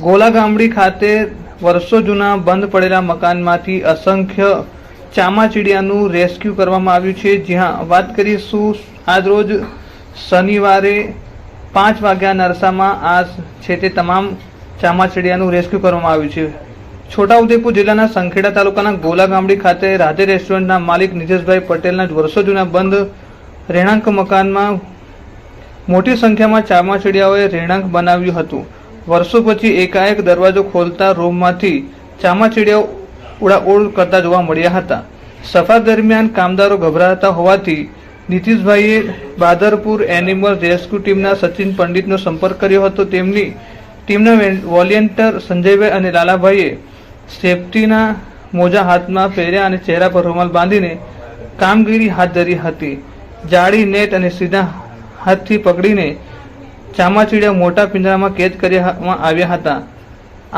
ગોલા ગામડી ખાતે વર્ષો જૂના બંધ પડેલા મકાનમાંથી અસંખ્ય ચામાચીડિયાનું રેસ્ક્યુ કરવામાં આવ્યું છે. જ્યાં વાત કરીશું આજરોજ શનિવારે પાંચ વાગ્યા નરસામાં આ છે તે તમામ ચામાચીડિયાનું રેસ્ક્યુ કરવામાં આવ્યું છે. છોટાઉદેપુર જિલ્લાના સંખેડા તાલુકાના ગોલા ગામડી ખાતે રાધે રેસ્ટોરન્ટના માલિક નિજેશભાઈ પટેલના વર્ષો જૂના બંધ રહેણાંક મકાનમાં મોટી સંખ્યામાં ચામાચીડિયાઓએ રહેણાંક બનાવ્યું હતું. વર્ષો પછી એકાએક દરવાજો ખોલતા રૂમમાંથી ચામાચીડિયા ઉડાઉડ કરતા જોવા મળ્યા હતા. સફા દરમિયાન કામદારો ગભરાતા હોવાથી નીતિશભાઈએ બાદરપુર એનિમલ રેસ્ક્યુ ટીમના સચિન પંડિતનો સંપર્ક કર્યો હતો. તેમની ટીમના વોલિયન્ટર સંજયભાઈ અને લાલાભાઈએ સેફટીના મોજા હાથમાં પહેર્યા અને ચહેરા પર રૂમાલ બાંધીને કામગીરી હાથ ધરી હતી. જાળી, નેટ અને સીધા હાથથી પકડીને ચામાચીડિયા મોટા પિંજરામાં કેદ કરવામાં આવ્યા હતા.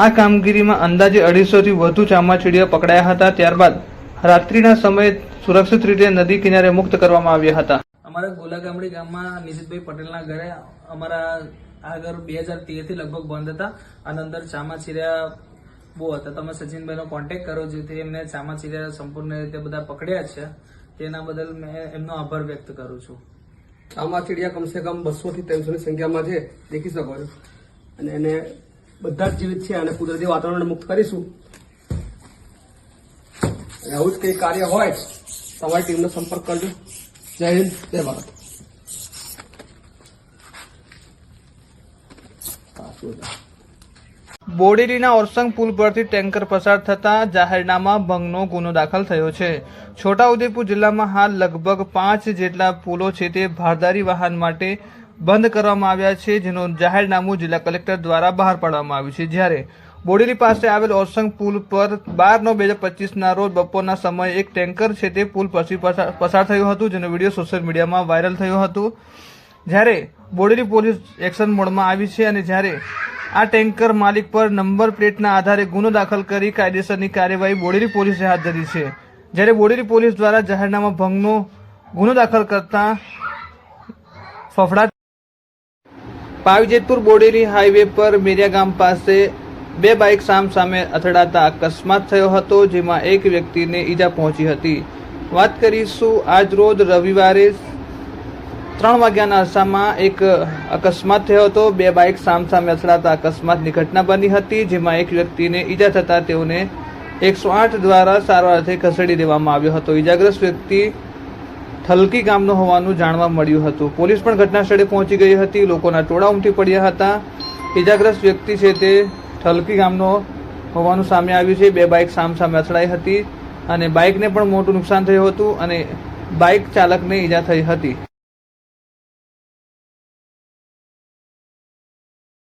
આ કામગીરીમાં અંદાજે અઢીસોથી વધુ ચામાચીડિયા પકડાયા હતા. ત્યારબાદ રાત્રિના સમયે સુરક્ષિત રીતે નદી કિનારે મુક્ત કરવામાં આવ્યા હતા. અમારા ગોલા ગામડી ગામમાં નિશિતભાઈ પટેલના ઘરે અમારા આ ઘર બે હજાર તેરથી લગભગ બંધ હતા અને અંદર ચામાચીડિયા બહુ હતા. તમે સચિનભાઈનો કોન્ટેક્ટ કરો જેથી એમને ચામાચીડિયા સંપૂર્ણ રીતે બધા પકડ્યા છે. તેના બદલ મેં એમનો આભાર વ્યક્ત કરું છું. આમાં ચીડિયા કમસે કમ બસો થી ત્રણસો ની સંખ્યામાં છે, દેખી શકો છો. અને એને બધા જ જીવિત છે અને કુદરતી વાતાવરણ મુક્ત કરીશું. અને આવું જ કંઈ કાર્ય હોય, તમારી ટીમનો સંપર્ક કરજો. જય હિન્દ, જય ભારત. પાછું. બોડેલીના ઓરસંગ પુલ પરથી ટેન્કર પસાર થતા જાહેરનામા ભંગનો ગુનો દાખલ થયો છે. છોટાઉદેપુર જિલ્લામાં હાલ લગભગ પાંચ જેટલા પુલો છે તે ભારદારી વાહન માટે બંધ કરવામાં આવ્યા છે, જેનું જાહેરનામું જિલ્લા કલેક્ટર દ્વારા બહાર પાડવામાં આવ્યું છે. જ્યારે બોડેલી પાસે આવેલ ઓરસંગ પુલ પર બાર નવ બે હજાર પચીસના રોજ બપોરના સમયે એક ટેન્કર છે તે પુલ પછી પસાર થયું હતું, જેનો વીડિયો સોશિયલ મીડિયામાં વાયરલ થયો હતો. જ્યારે બોડેલી પોલીસ એક્શન મોડમાં આવી છે અને જ્યારે આ ટેન્કર માલિક પર નંબર પ્લેટના આધારે ગુનો દાખલ કરી કાયદેસરની કાર્યવાહી બોડેલી પોલીસે હાથ ધરી છે. જ્યારે બોડેલી પોલીસ દ્વારા જાહેરનામા ભંગનો ગુનો દાખલ કરતા ફફડાટ પાવીજેતપુર બોડેલી હાઈવે પર મેરિયા ગામ પાસે બે બાઇક સામ સામે અથડાતા અકસ્માત થયો હતો, જેમાં એક વ્યક્તિને ઈજા પહોંચી હતી. વાત કરીશું આજ રોજ રવિવારે ત્રણ વાગ્યાના અરસામાં એક અકસ્માત થયો હતો. બે બાઇક સામ સામે અથડાતા અકસ્માતની ઘટના બની હતી, જેમાં એક વ્યક્તિને ઈજા થતાં તેઓને એકસો આઠ દ્વારા સારવાર અર્થે ખસેડી દેવામાં આવ્યો હતો. ઈજાગ્રસ્ત વ્યક્તિ થલકી ગામનો હોવાનું જાણવા મળ્યું હતું. પોલીસ પણ ઘટના સ્થળે પહોંચી ગઈ હતી. લોકોના ટોળા ઉમટી પડ્યા હતા. ઈજાગ્રસ્ત વ્યક્તિ છે તે થલકી ગામનો હોવાનું સામે આવ્યું છે. બે બાઇક સામ સામે અથડાઈ હતી અને બાઇકને પણ મોટું નુકસાન થયું હતું અને બાઇક ચાલકને ઈજા થઈ હતી.